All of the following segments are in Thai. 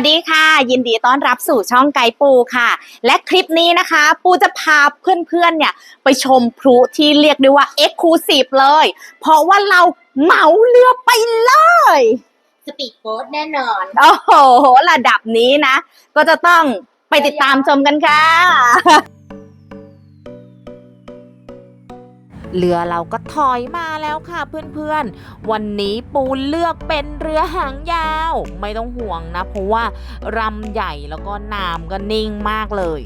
วัสดีค่ะ ยินดีต้อนรับสู่ช่องไกด์ปูค่ะ และคลิปนี้นะคะ ปูจะพาเพื่อนๆเนี่ยไปชมพลุที่เรียกได้ว่าเอ็กซ์คลูซีฟเลย เพราะว่าเราเหมาเรือไปเลยสปีดโบ๊ทแน่นอน โอ้โห ระดับนี้นะ ก็จะต้องไปติดตามชมกันค่ะ เรือเราก็ถอยมาแล้วค่ะเพื่อนๆ วันนี้ปูเลือกเป็นเรือหางยาว ไม่ต้องห่วงนะ เพราะว่ารำใหญ่แล้วก็น้ำก็นิ่งมากเลย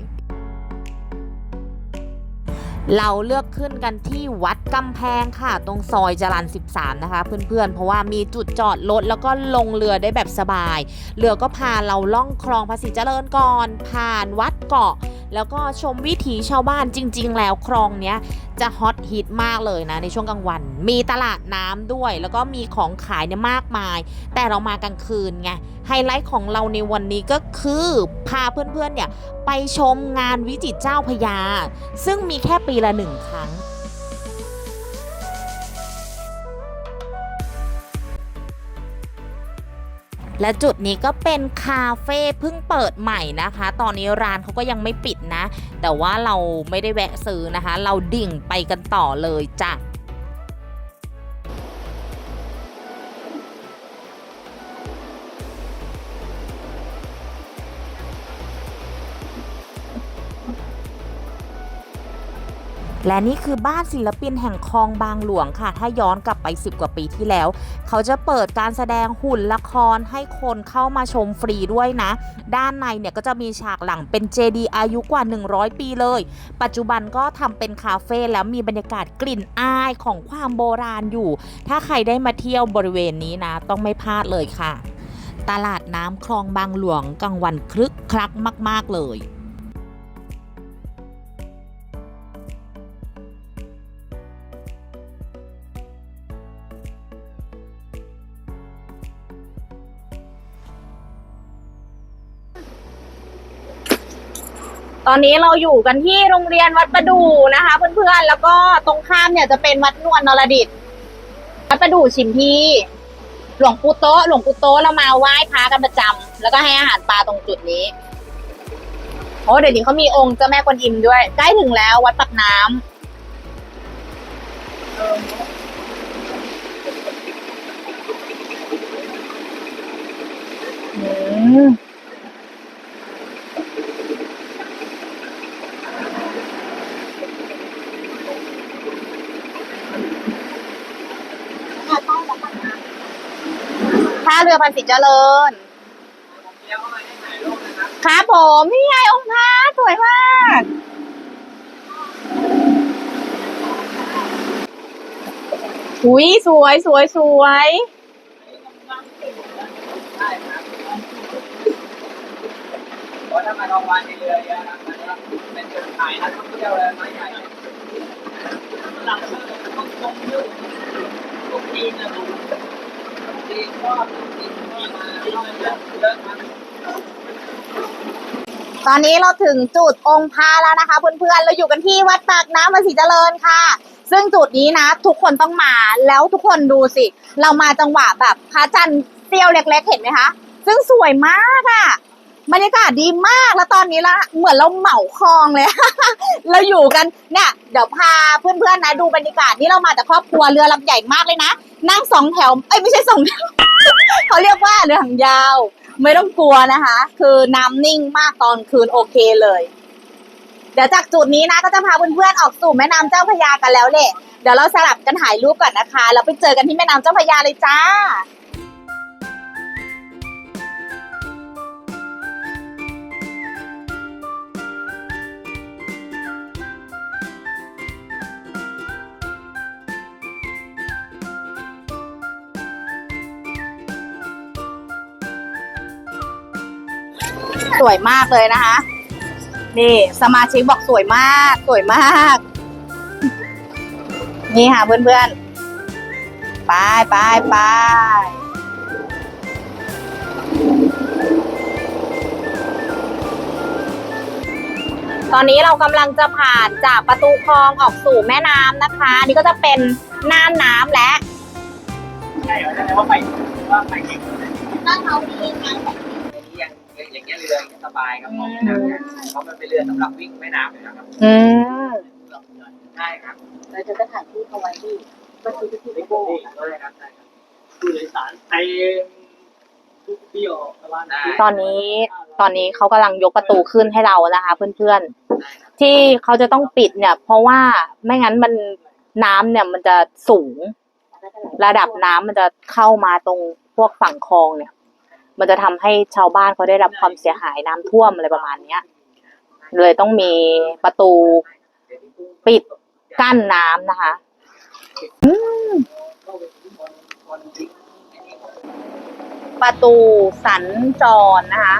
เราเลือกขึ้นกันที่วัดกำแพงค่ะ ตรงซอยจรัน 13 นะคะ เพื่อนๆ เพราะว่ามีจุดจอดรถแล้วก็ลงเรือได้แบบสบาย เรือก็พาเราล่องคลองภาษีเจริญก่อน ผ่านวัดเกาะ แล้วก็ชมวิถีชาวบ้านจริง ๆ แล้วคลองเนี้ยจะฮอตฮิตมากเลยนะในช่วงกลางวัน มีตลาดน้ำด้วย แล้วก็มีของขายเนี่ยมากมาย แต่เรามากลางคืนไงไฮไลท์ของเราในวันนี้ก็คือพาเพื่อนๆเนี่ยไปชมงานวิจิตรเจ้าพระยา ซึ่งมีแค่ปีละหนึ่งครั้ง และจุดนี้ก็เป็นคาเฟ่เพิ่งเปิดใหม่นะคะ ตอนนี้ร้านเขาก็ยังไม่ปิดนะ แต่ว่าเราไม่ได้แวะซื้อนะคะ เราดิ่งไปกันต่อเลยจ้ะ และนี่คือบ้านศิลปินแห่งคลองบางหลวงค่ะ ถ้าย้อนกลับไป 10 กว่าปีที่แล้ว เขาจะเปิดการแสดงหุ่นละครให้คนเข้ามาชมฟรีด้วยนะ ด้านในเนี่ยก็จะมีฉากหลังเป็นเจดีย์อายุกว่า 100 ปีเลย ปัจจุบันก็ทำเป็นคาเฟ่แล้วมีบรรยากาศกลิ่นอายของความโบราณอยู่ ถ้าใครได้มาเที่ยวบริเวณนี้นะ ต้องไม่พลาดเลยค่ะ ตลาดน้ำคลองบางหลวงกลางวันคลึกคลักมาก ๆเลย ตอนนี้เราอยู่กันที่โรงเรียนวัดประดูนะคะ เพื่อนๆ แล้วก็ตรงข้ามเนี่ยจะเป็นวัดนวลนรดิตวัดประดูชิมพีหลวงปู่โต๊ะหลวงปู่โต๊ะเรามาไหว้พระกันประจำแล้วก็ให้อาหารปลาตรงจุดนี้โอ้เดี๋ยวนี้เขามีองค์เจ้าแม่กวนอิมด้วย ใกล้ถึงแล้ววัดปักน้ำอืม รือพันศิษย์เจริญ ครับผมนี่ไงองค์พระสวยมาก อุ้ยสวยสวยสวยเพราะถ้ามากลางวันในเรือเยอะนะมันก็เป็นจุดขายนักท่องเที่ยวเลยไม้ใหญ่หลังต้องตรงยุคทุกทีนะดูทีก็ทีก็ ตอนนี้เราถึงจุดองค์พระแล้วนะคะ เพื่อนๆ เราอยู่กันที่วัดปากน้ำภาษีเจริญค่ะ ซึ่งจุดนี้นะ ทุกคนต้องมาแล้วทุกคนดูสิ เรามาจังหวะแบบพระจันทร์เสี้ยวเล็กๆ เห็นไหมคะ ซึ่งสวยมากอะ่ะบรรยากาศดีมากแล้วตอนนี้ละเหมือนเราเหมาคลองเลย เราอยู่กันเนี่ยเดี๋ยวพาเพื่อนๆนะดูบรรยากาศนี่เรามาจากครอบครัวเรือลำใหญ่มากเลยนะ นั่งสองแถวเอ้ยไม่ใช่สองแถว เขาเรียกว่าเรือหางยาว ไม่ต้องกลัวนะคะ คือน้ำนิ่งมากตอนคืนโอเคเลย เดี๋ยวจากจุดนี้นะ ก็จะพาเพื่อนๆออกสู่แม่น้ำเจ้าพระยากันแล้วแหละเดี๋ยวเราสลับกันถ่ายรูปก่อนนะคะ แล้วไปเจอกันที่แม่น้ำเจ้าพระยาเลยจ้า สวยมากเลยนะคะ นี่สมาชิกบอกสวยมาก สวยมาก นี่ค่ะเพื่อนๆ ไปไปไปตอนนี้เรากำลังจะผ่านจากประตูคลองออกสู่แม่น้ำนะคะนี่ก็จะเป็นน่านน้ำและใช่เหรอแสดงว่าไปว่าไปเก่งบ้านเขามีงาน เรียนอย่างเงี้ยเรือสบายครับมองแม่น้ำเนี่ยเพราะมันเป็นเรือสำหรับวิ่งแม่น้ำอยู่แล้วครับอืมใช่ครับเราจะก็ถ่ายรูปเอาไว้ที่บันทึกที่นี่โบใช่ครับใช่ครับผู้โดยสารเต็มทุกเที่ยวตลาดได้ตอนนี้ตอนนี้เขากำลังยกประตูขึ้นให้เรานะคะ เพื่อนๆ ที่เขาจะต้องปิดเนี่ย เพราะว่าไม่งั้นมันน้ำเนี่ยมันจะสูง ระดับน้ำมันจะเข้ามาตรงพวกฝั่งคลองเนี่ย มันจะทำให้ชาวบ้านเขาได้รับความเสียหายน้ำท่วมอะไรประมาณเนี้ย เลยต้องมีประตูปิดกั้นน้ำนะคะประตูสัญจรนะคะ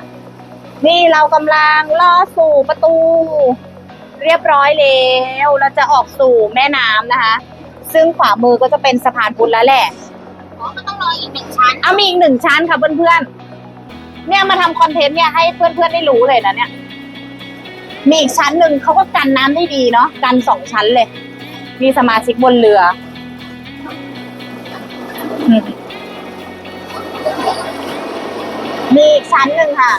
นี่เรากำลังล่อสู่ประตู เรียบร้อยแล้วเราจะออกสู่แม่น้ำนะคะ ซึ่งขวามือก็จะเป็นสะพานพุทธแล้วแหละอ๋อมันต้องรออีกหนึ่งชั้นเอามีอีกหนึ่งชั้นค่ะเพื่อนๆ เนี่ยมาทำคอนเทนต์เนี่ยให้เพื่อนๆได้รู้เลยนะเนี่ย มีอีกชั้นหนึ่งเขาก็กันน้ำได้ดีเนาะกันสองชั้นเลย มีสมาชิกบนเรือมีอีกชั้นหนึ่งค่ะ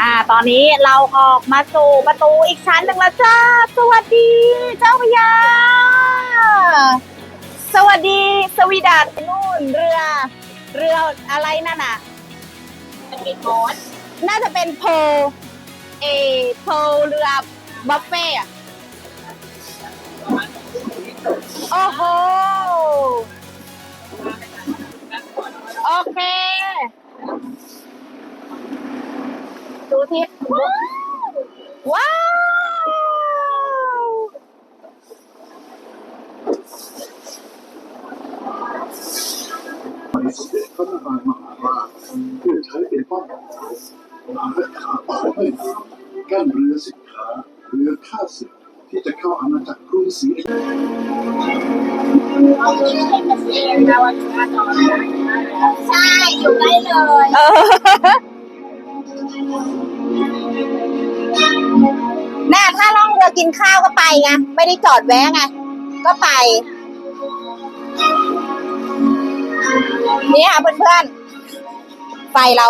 อ่า ตอนนี้เราออกมาสู่ประตูอีกชั้นหนึ่งแล้วจ้า สวัสดี เจ้าพยา สวัสดีสวีดัตนู่นเรือ เรืออะไรนั่นน่ะมันมีโบสน่าจะเป็นโพเอโพเรือบัฟเฟ่อะโอ้โห โอเคดูที่ว้าว ไปสมเด็จ พระนารายมหาราชเพื่อใช้เป็นป้อมปราการรักษาป่าไม้กั้นเรือสินค้าเรือข้าศึกที่จะเข้าอาณาจักรกรุงศรีใช่อยู่ใกล้เลยเออน่าถ้าล่องเรือกินข้าวก็ไปไงไม่ได้จอดแวะไงก็ไป นี่ค่ะเพื่อนๆไฟเรา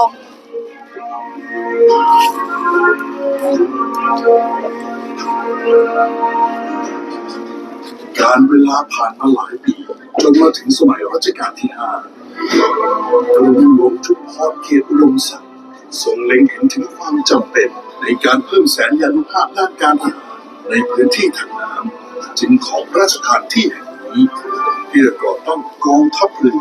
การเวลาผ่านมาหลายปีจนมาถึงสมัยรัชกาลที่ห้ากรมหลวงชุมพรเขตอุดมศักดิ์ทรงเล็งเห็นถึงความจำเป็นในการเพิ่มแสนยานุภาพด้านการทหารในพื้นที่ทางน้ำจึงขอพระราชทานที่แห่งนี้เพื่อก่อตั้งกองทัพเรือ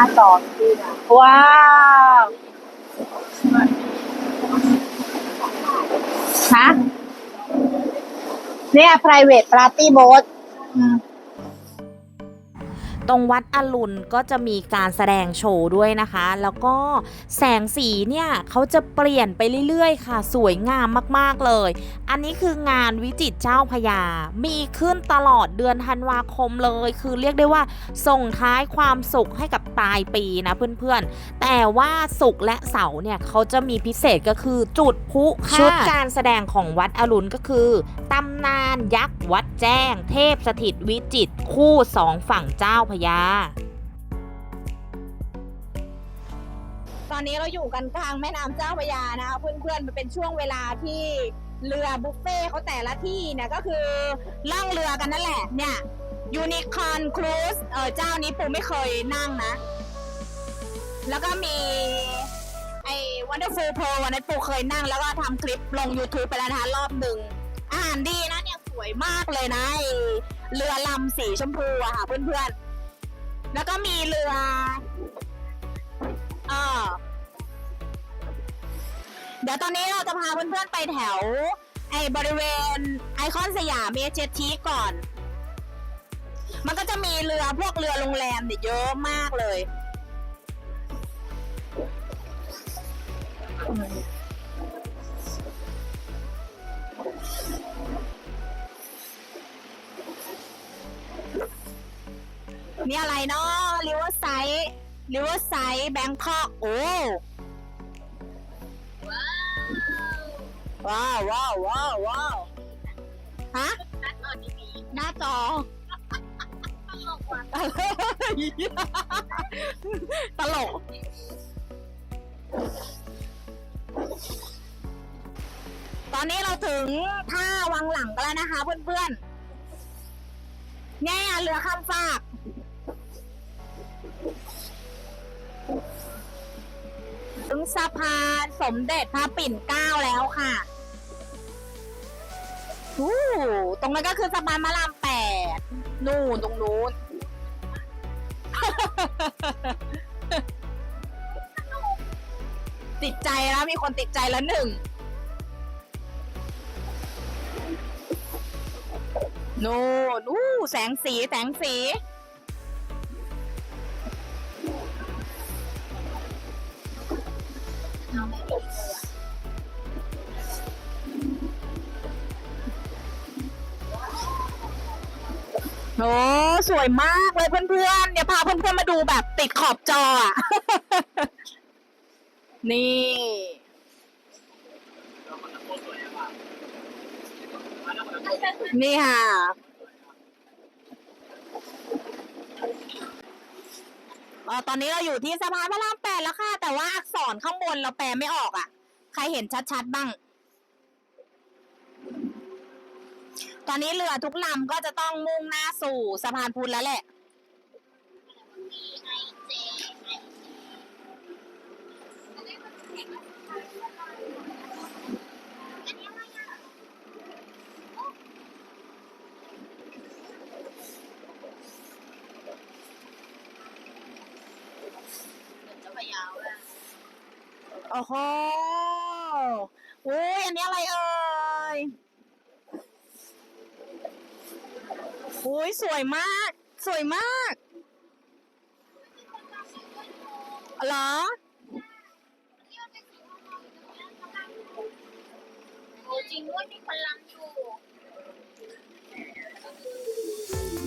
น้าจอที่นะว้าวฮะเนี่ย private party boat ตรงวัดอรุณก็จะมีการแสดงโชว์ด้วยนะคะ แล้วก็แสงสีเนี่ยเขาจะเปลี่ยนไปเรื่อยๆ ค่ะ สวยงามมากๆเลย อันนี้คืองานวิจิตเจ้าพระยา มีขึ้นตลอดเดือนธันวาคมเลย คือเรียกได้ว่าส่งท้ายความสุขให้กับปลายปีนะเพื่อนๆ แต่ว่าศุกร์และเสาร์เนี่ยเขาจะมีพิเศษก็คือจุดพุค่ะชุดการแสดงของวัดอรุณก็คือตำนานยักษ์วัดแจ้ง เทพสถิตวิจิตคู่สองฝั่งเจ้าพระยา ตอนนี้เราอยู่กันกลางแม่น้ำเจ้าพระยานะคะเพื่อนๆมันเป็นช่วงเวลาที่เรือบุฟเฟ่เขาแต่ละที่เนี่ยก็คือล่องเรือกันนั่นแหละเนี่ยยูนิคอนครูซเออเจ้านี้ปูไม่เคยนั่งนะ แล้วก็มีไอ้ Wonderful Pro วันนั้นปูเคยนั่งแล้วก็ทำคลิปลง YouTube ไปแล้วนะคะรอบหนึ่งอาหารดีนะเนี่ยสวยมากเลยนะเรือลำสีชมพูอะค่ะเพื่อนๆ แล้วก็มีเรือเออเดี๋ยวตอนนี้เราจะพาเพื่อนๆไปแถว ไอ้บริเวณไอคอนสยามเอเจทีก่อน มันก็จะมีเรือพวกเรือโรงแรมเนี่ยเยอะมากเลย มีอะไรเนาะริเวอร์ไซด์ริเวอร์ไซด์แบงคอกโอ้ว้าวว้าวว้าวว้าวฮะหน้าจอตลกตอนนี้เราถึงท่าวังหลังกันแล้วนะคะเพื่อนๆแง่เรือข้ามฟาก สะพานสมเด็จพระปิ่นเกล้าแล้วค่ะอู้ตรงนั้นก็คือสะพานมะรามแปดนู่นตรงนู้น ติดใจแล้วมีคนติดใจแล้วหนึ่งนู่นอู้แสงสีแสงสี โอ้สวยมากเลยเพื่อนๆ เดี๋ยวพาเพื่อนๆมาดูแบบติดขอบจออะนี่ นี่ค่ะออตอนนี้เราอยู่ที่สะพานพระรามแปดแล้วค่ะ แต่ว่าอักษรข้างบนเราแปลไม่ออกอะ ใครเห็นชัดๆบ้าง ตอนนี้เรือทุกลำก็จะต้องมุ่งหน้าสู่สะพานพุทธแล้วแหละ โอ้โหอุ้ยอันนี้อะไรเอ่ย อุ้ ยสวยมาก สวยมากเหรอจริงด้วยมีคนรังอยู่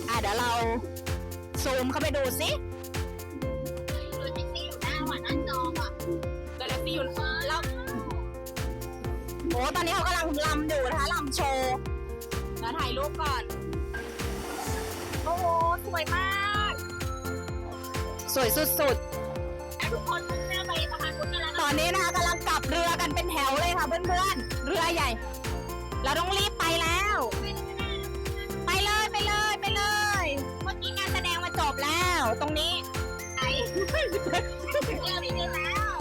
อะเดี๋ยวเราซูมเข้าไปดูสิรถแท็กซี่อยู่หน้าว่ะหน้าจอว่ะกาแล็กซี่อยู่แล้วโอ้ตอนนี้เขากำลังลำอยู่นะคะลำโชว์แล้วถ่ายรูปก่อน อ้โห สวยมาก สวยสุดแล้วทุกคนมุ่งหน้าไปสะพานพุทธกันแล้วๆตอนนี้นะคะกำลังกลับเรือกันเป็นแถวเลยค่ะเพื่อนๆ เรือใหญ่ เราต้องรีบไปแล้ว ไปเลยไปเลยไปเลย เมื่อกี้การแสดงมาจบแล้ว ตรงนี้เรือมีเรือแล้ว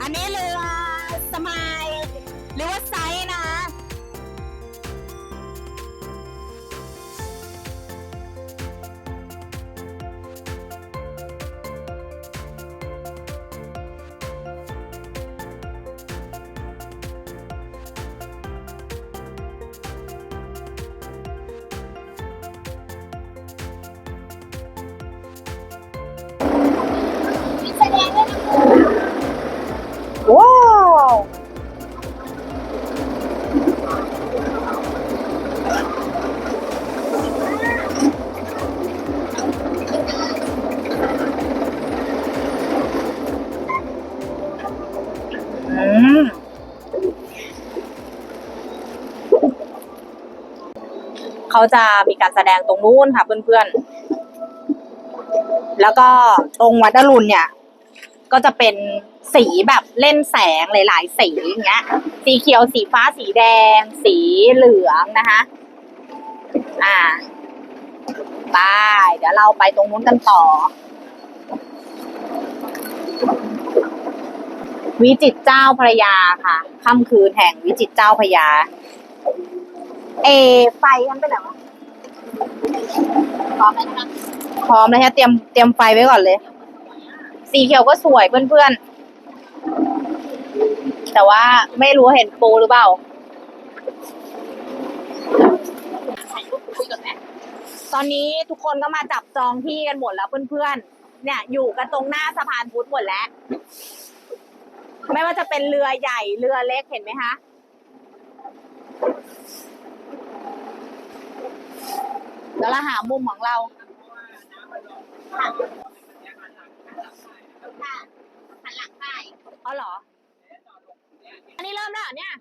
อันนี้เรือสมายหรือว่าไซส์น เขาจะมีการแสดงตรงนู้นค่ะ เพื่อนๆ แล้วก็ตรงวัดอรุณเนี่ย ก็จะเป็นสีแบบเล่นแสงหลาย ๆ สีอย่างเงี้ย สีเขียวสีฟ้าสีแดง สีเหลืองนะคะ อ่าไปเดี๋ยวเราไปตรงนู้นกันต่อ วิจิตเจ้าพระยาค่ะค่ำคืนแห่งวิจิตเจ้าพระยา เอไฟฉันไปไหนวะพร้อมไหมคะพร้อมแล้วฮะเตรียมเตรียมไฟไว้ก่อนเลย สีเขียวก็สวยเพื่อนๆ แต่ว่าไม่รู้เห็นปูหรือเปล่าถ่ายรูปคุยก่อนไหมตอนนี้ทุกคนก็มาจับจองที่กันหมดแล้วเพื่อนๆ เนี่ย อยู่กันตรงหน้าสะพานพุทธหมดแล้ว ไม่ว่าจะเป็นเรือใหญ่เรือเล็กเห็นไหมคะ เดี๋ยวเราหามุมของเราค่ะหันหลังไปอ๋อเหรอ อันนี้เริ่มแล้วเหรอเนี่ย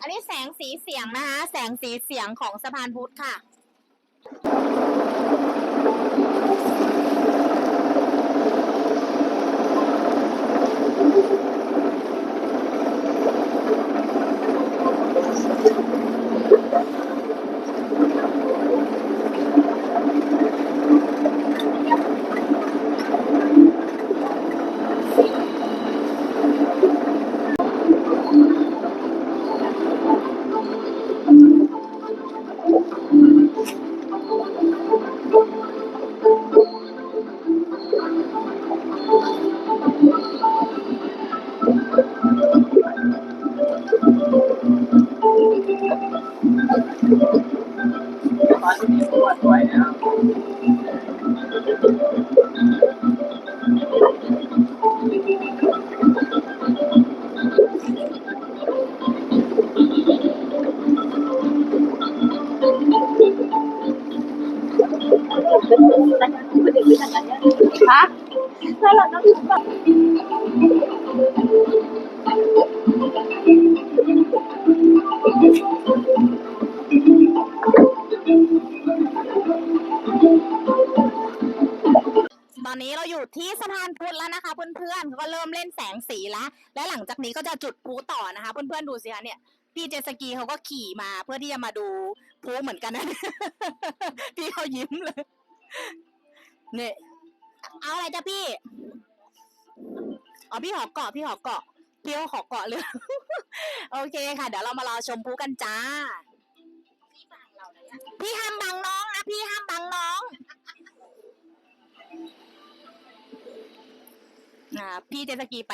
อันนี้แสงสีเสียงนะคะ แสงสีเสียงของสะพานพุทธค่ะต นนี้เราอยู่ที่สะพานพุทธแล้วนะคะ เพื่อนๆเขาก็เริ่มเล่นแสงสีแล้วและหลังจากนี้ก็จะจุดพลุต่อนะคะ เพื่อนๆดูสิคะเนี่ยพี่เจตสกีเขาก็ขี่มาเพื่อที่จะมาดูพลุเหมือนกันนะพี่เขายิ้มเลยเนี่ยเอาอะไรจ้ะพี่อ๋อพี่หอเกาะพี่หอเกาะพี่เขาขอเกาะเลยโอเคค่ะ เดี๋ยวเรามารอชมพลุกันจ้าพี่ห้ามบังน้องนะพี่ห้ามบังน้อง อ่า พี่เจตสกีไป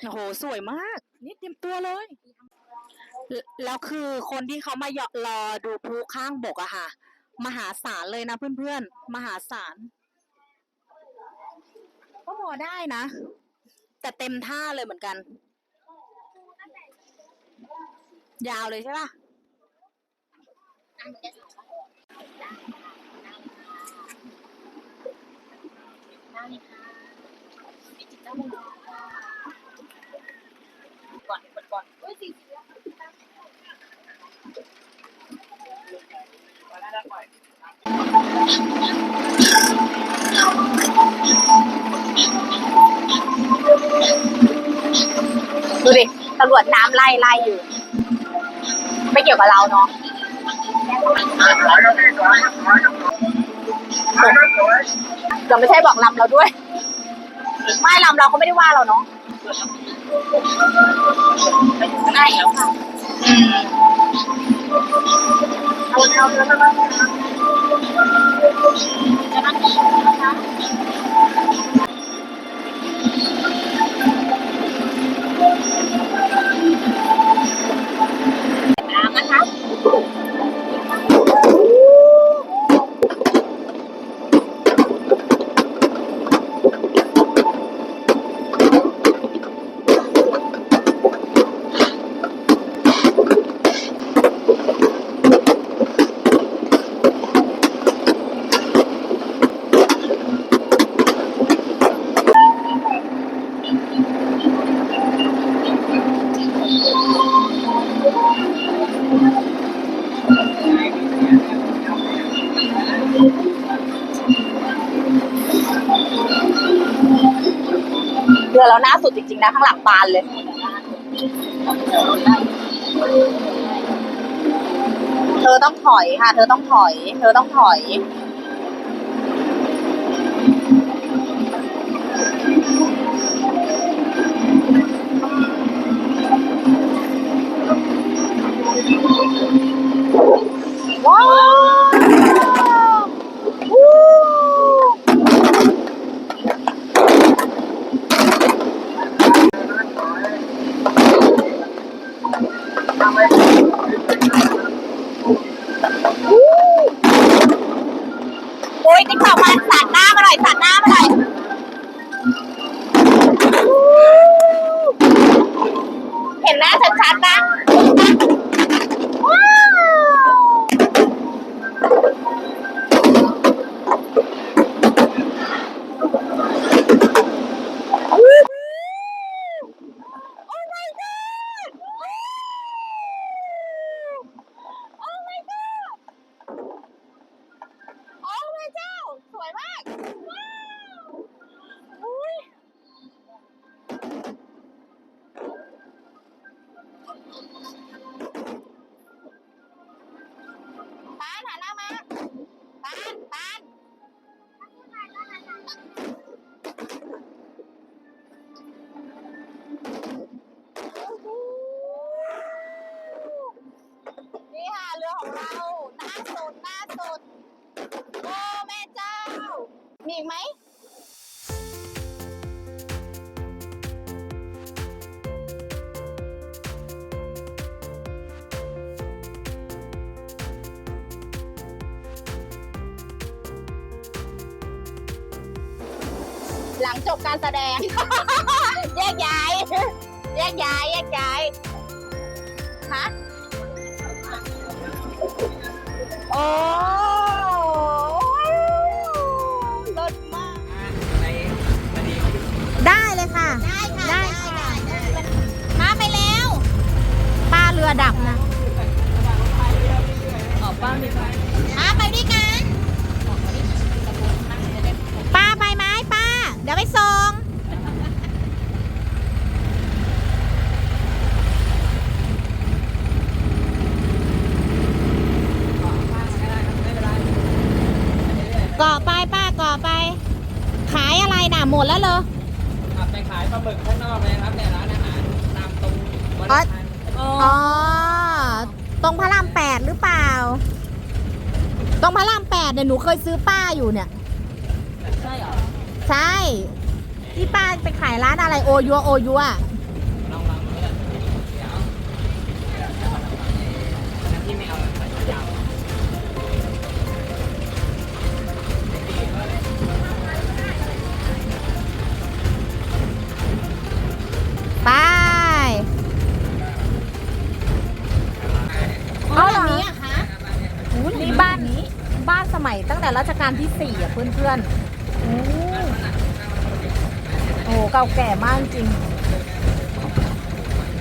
โอ้โหสวยมาก นี่เตรียมตัวเลย แล้วคือคนที่เขามายอรอดูพลุข้างบกอะค่ะ มหาศาลเลยนะเพื่อนๆ มหาศาลก็พอได้นะ แต่เต็มท่าเลยเหมือนกัน ยาวเลยใช่ปะ ได้ค่ะวิจิตรเจ้าพระยาก่อนก่อนก่อนเฮ้ยสีเขียวดูดิตำรวจน้ำไล่ไล่อยู่ ไม่เกี่ยวกับเราเนาะ เราไม่ใช่บอกลำเราด้วย ไม่ลำเราเขาไม่ได้ว่าเราเนาะได้แล้วค่ะอืมเอาเอาแล้วก็จะนั่งดีนะคะ หน้าสุดจริงๆนะข้างหลังบานเลย เธอต้องถอยค่ะ เธอต้องถอย เธอต้องถอย ลังจบการแสดง แยกย้าย แยกย้าย แยกย้าย ฮะ โอ้รถมาก ได้เลยค่ะ ได้ค่ะ ได้ค่ะ มาไปแล้ว ป้าเรือดับนะป้าไปด้วย ดี๋ยวไปส่งก่อไปป้าก่อไป ขายอะไรน่ะหมดแล้วเหรอขับไปขายปลาหมึกข้างนอกเลยครับเนี่ยร้านอาหารตามตรงวัดอ๋อพันอ๋อ ตรงพระรามแปดหรือเปล่า ตรงพระรามแปดเนี่ยหนูเคยซื้อป้าอยู่เนี่ยใช่เหรอ ใช่ ที่ป้าไปขายร้านอะไรโอยัวโอยัวอะลองลองดูเลยเดี๋ยวน้ำที่ไม่เอาใส่ยาวไปเอาแบบนี้อะคะนี่บ้านนี้ บ้านสมัยตั้งแต่รัชกาลที่สี่อะเพื่อนๆโอ้โอ้โห เก่าแก่มากจริง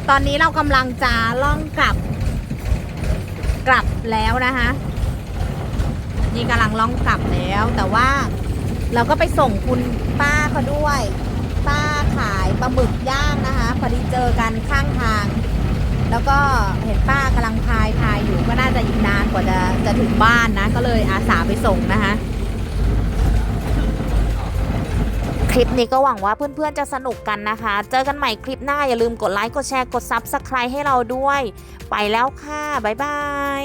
ตอนนี้เรากำลังจะล่องกลับ กลับแล้วนะคะนี่กำลังล่องกลับแล้ว แต่ว่าเราก็ไปส่งคุณป้าเขาด้วย ป้าขายปลาหมึกย่างนะคะพอดีเจอกันข้างทาง แล้วก็เห็นป้ากำลังพายพายอยู่ก็น่าจะอีกนานกว่าจะจะถึงบ้านนะ ก็เลยอาสาไปส่งนะคะ ค ลิปนี้ก็หวังว่าเพื่อนๆจะสนุกกันนะคะ เจอกันใหม่คลิปหน้าอย่าลืมกดไลค์ กดแชร์ กดซับสไครต์ให้เราด้วย ไปแล้วค่ะ บ๊ายบาย